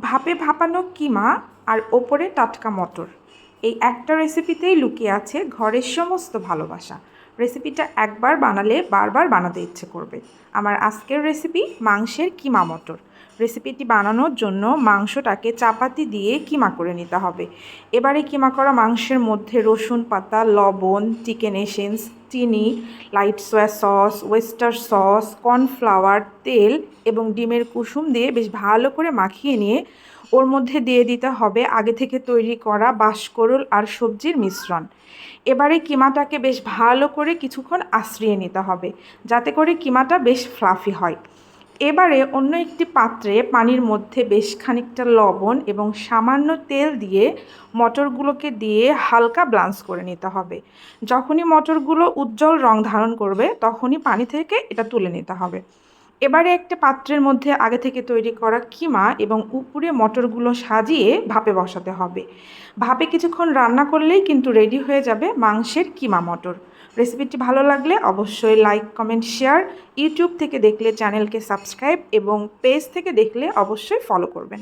ভাপে ভাপানো কিমা আর ওপরে টাটকা মটর। এই একটা রেসিপিতেই লুকিয়ে আছে ঘরের সমস্ত ভালোবাসা। রেসিপিটা একবার বানালে বারবার বানাতে ইচ্ছে করবে। আমার আজকের রেসিপি মাংসের কিমা মটর। রেসিপিটি বানানোর জন্য মাংসটাকে চাপাতি দিয়ে কিমা করে নিতে হবে। এবারে কিমা করা মাংসের মধ্যে রসুন পাতা, লবণ, চিকেন এসেন্স চিনি light soya sauce oyster sauce cornflour তেল এবং ডিমের কুসুম দিয়ে বেশ ভালো করে মাখিয়ে নিয়ে ওর মধ্যে দিয়ে দিতে হবে আগে থেকে তৈরি করা বাঁশকরুল আর সবজির মিশ্রণ। এবারে কিমাটাকে বেশ ভালো করে কিছুক্ষণ আশ্রিয়ে নিতে হবে, যাতে করে কিমাটা বেশ ফ্লাফি হয়। এবারে অন্য একটি পাত্রে পানির মধ্যে বেশ খানিকটা লবণ এবং সামান্য তেল দিয়ে মটরগুলোকে দিয়ে হালকা ব্লান্স করে নিতে হবে। যখনই মটরগুলো উজ্জ্বল রং ধারণ করবে, তখনই পানি থেকে এটা তুলে নিতে হবে। এবারে একটা পাত্রের মধ্যে আগে থেকে তৈরি করা কিমা এবং উপরে মটরগুলো সাজিয়ে ভাপে বসাতে হবে। ভাপে কিছুক্ষণ রান্না করলেই কিন্তু রেডি হয়ে যাবে মাংসের কিমা মটর। রেসিপিটি ভালো লাগলে অবশ্যই লাইক কমেন্ট শেয়ার ইউটিউব থেকে দেখলে চ্যানেলকে সাবস্ক্রাইব এবং পেজ থেকে দেখলে অবশ্যই ফলো করবেন।